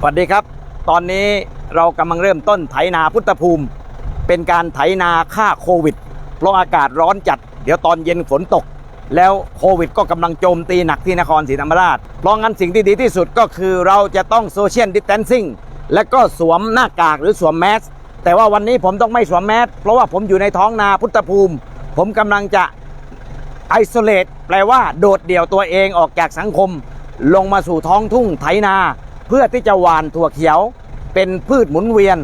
สวัสดีครับ ตอนนี้เรากำลังเริ่มต้นไถนาพุทธภูมิ เป็นการไถนาฆ่าโควิด เพราะอากาศร้อนจัด เดี๋ยวตอนเย็นฝนตก แล้วโควิดก็กำลังโจมตีหนักที่นครศรีธรรมราช เพราะงั้นสิ่งที่ดีที่สุดก็คือเราจะต้องโซเชียลดิสแทนซิ่งและก็สวมหน้ากากหรือสวมแมสแต่ว่าวันนี้ผมต้องไม่สวมแมสเพราะว่าผมอยู่ในท้องนาพุทธภูมิ ผมกำลังจะไอโซเลตแปลว่าโดดเดี่ยวตัวเองออกจากสังคม ลงมาสู่ท้องทุ่งไถนา เพื่อที่จะหว่านถั่วเขียวเป็นพืชหมุนเวียน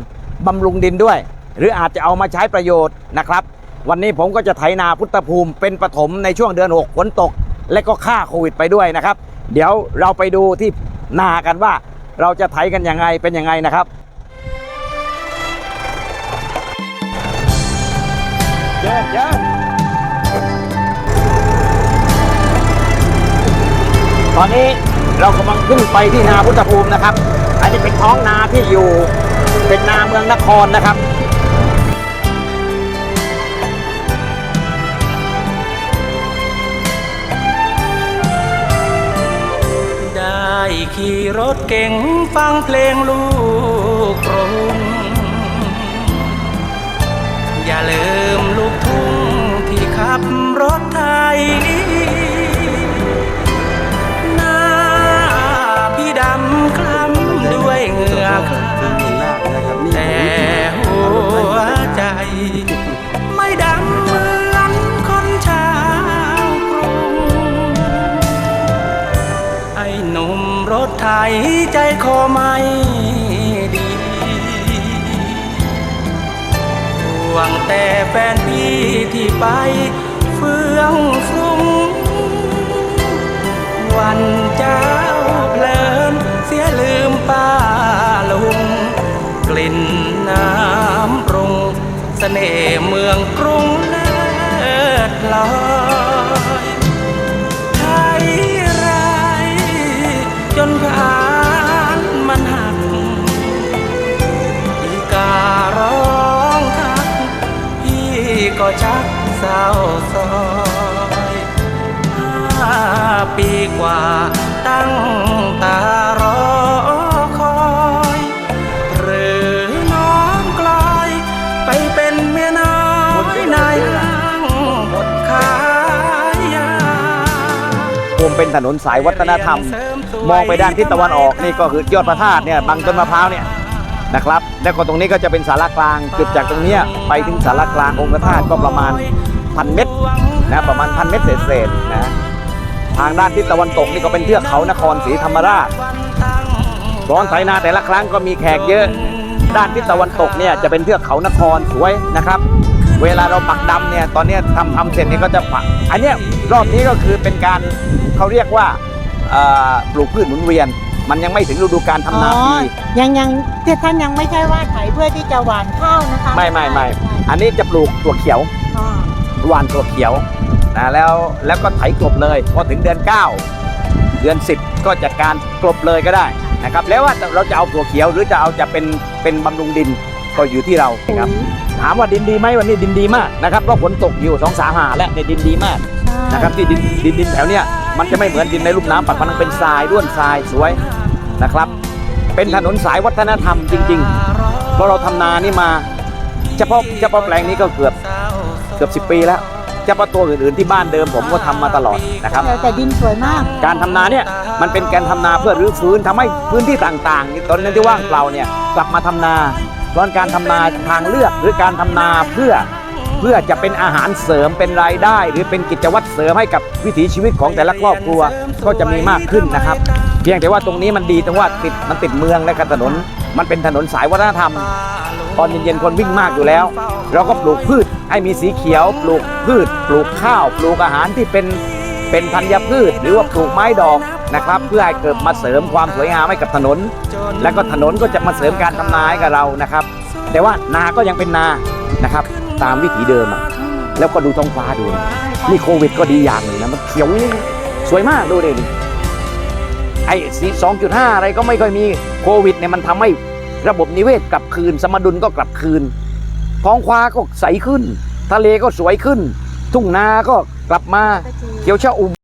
บำรุงดินด้วย หรืออาจจะเอามาใช้ประโยชน์นะครับ วันนี้ผมก็จะไถนาพุทธภูมิเป็นปฐมในช่วงเดือน 6 ฝนตก และก็ฆ่าโควิดไปด้วยนะครับ เดี๋ยวเราไปดูที่นากันว่าเราจะไถกันยังไงเป็นยังไงนะครับเยินเยินตอนนี้ เรากำลังขึ้นไปที่นาพุทธภูมินะครับ อันนี้เป็นท้องนาที่อยู่เป็นนาเมืองนครนะครับได้ขี่รถเก่งฟังเพลงลูกกรุงอย่าลืมลูกทุ่งที่ขับรถไทย เหงื่อใครแต่หัวใจ ไม่ดำเหมือนคนชาวกรุงไอ้หนุ่มรถไถใจคอไม่ดีห่วงแต่แฟนพี่ที่ไปเฟื่องฟุ้งวันเจ้า น่ห์เมืองกรุงเลิศลอยไทยไรจนผ่านมันหักอีการ้องทัก พี่ก็ชักเศร้าซอยห้าปีกว่าตั้งตา มิเป็นถนนสายวัฒนธรรม มองไปด้านทิศตะวันออกนี่ก็คือยอดพระธาตุเนี่ยบางต้นมะพร้าวเนี่ยนะครับ แล้วก็ตรงนี้ก็จะเป็นสารกลางจุดจากตรงเนี้ยไปถึงสารกลางองค์พระธาตุก็ประมาณพันเมตรนะประมาณพันเมตรเศษๆนะทางด้านทิศตะวันตกนี่ก็เป็นเทือกเขานครศรีธรรมราชร้อนไถนาแต่ละครั้งก็มีแขกเยอะ ด้านทิศตะวันตกเนี่ยจะเป็นเทือกเขานครสวยนะครับ เวลาเราปักดำเนี่ยตอนเนี้ยทำทำเสร็จนี่ก็จะปัก อันเนี้ยรอบนี้ก็คือเป็นการเขาเรียกว่าเอ่อปลูกพืชหมุนเวียน มันยังไม่ถึงฤดูการทำนาปียังยังที่ท่านยังไม่ใช่ว่าไถเพื่อที่จะหว่านข้าวนะคะ ไม่ไม่ไม่อันนี้จะปลูกถั่วเขียวอ่าหวานถั่วเขียวนะแล้วแล้วก็ไถกลบเลยพอถึงเดือน 9 เดือน 10 ก็จัดการกลบเลยก็ได้นะครับแล้วว่าเราจะเอาถั่วเขียวหรือจะเอาจะเป็นเป็นบำรุงดิน ก็อยู่ที่เราครับ ถามว่าดินดีไหมวันนี้ดินดีมากนะครับเพราะฝนตกอยู่สองสามหาและในยดินดีมากนะครับที่ดินดินดินแถวเนี้ยมันจะไม่เหมือนดินในลุ่มน้ำปัดมันเป็นทรายด้วนทรายสวยนะครับ เป็นถนนสายวัฒนธรรมจริงๆเพราะเราทำนานี่มา เฉพาะเฉพาะแปลงนี้ก็เกือบเกือบสิปีแล้วเฉพาะตัวอื่นๆที่บ้านเดิมผมก็ทำมาตลอดนะครับแต่แต่ดินสวยมาก การทำนาเนี่ยมันเป็นการทำนาเพื่อรื้อฟื้นทำให้พื้นที่ต่างๆตอนนั้นที่ว่างเปล่าเนี่ยกลับมาทำนา เพราะการทำนาทางเลือกหรือการทำนาเพื่อเพื่อจะเป็นอาหารเสริมเป็นรายได้ หรือเป็นกิจวัตรเสริมให้กับวิถีชีวิตของแต่ละครอบครัวก็จะมีมากขึ้นนะครับ เพียงแต่ว่าตรงนี้มันดีตรงว่าติดมันติดเมืองและถนน มันเป็นถนนสายวัฒนธรรม ตอนเย็นๆคนวิ่งมากอยู่แล้ว เราก็ปลูกพืชให้มีสีเขียว ปลูกพืช ปลูกข้าว ปลูกอาหารที่เป็นเป็นธัญพืช หรือว่าปลูกไม้ดอก นะครับ เพื่อให้เกิดมาเสริมความสวยงามให้กับถนน และก็ถนนก็จะมาเสริมการทำนาให้กับเรานะครับ แต่ว่านาก็ยังเป็นนานะครับ ตามวิถีเดิมอะแล้วก็ดูท้องฟ้าดูนะนี่โควิดก็ดีอย่างหนึ่งนะมันเขียวสวยมากดูดิไอ้สีสองจุดห้าอะไรก็ไม่ค่อยมีโควิดเนี่ยมันทำให้ระบบนิเวศกลับคืน สมดุลก็กลับคืน ท้องฟ้าก็ใสขึ้น ทะเลก็สวยขึ้น ทุ่งนาก็กลับมาเขียวชอุ่ม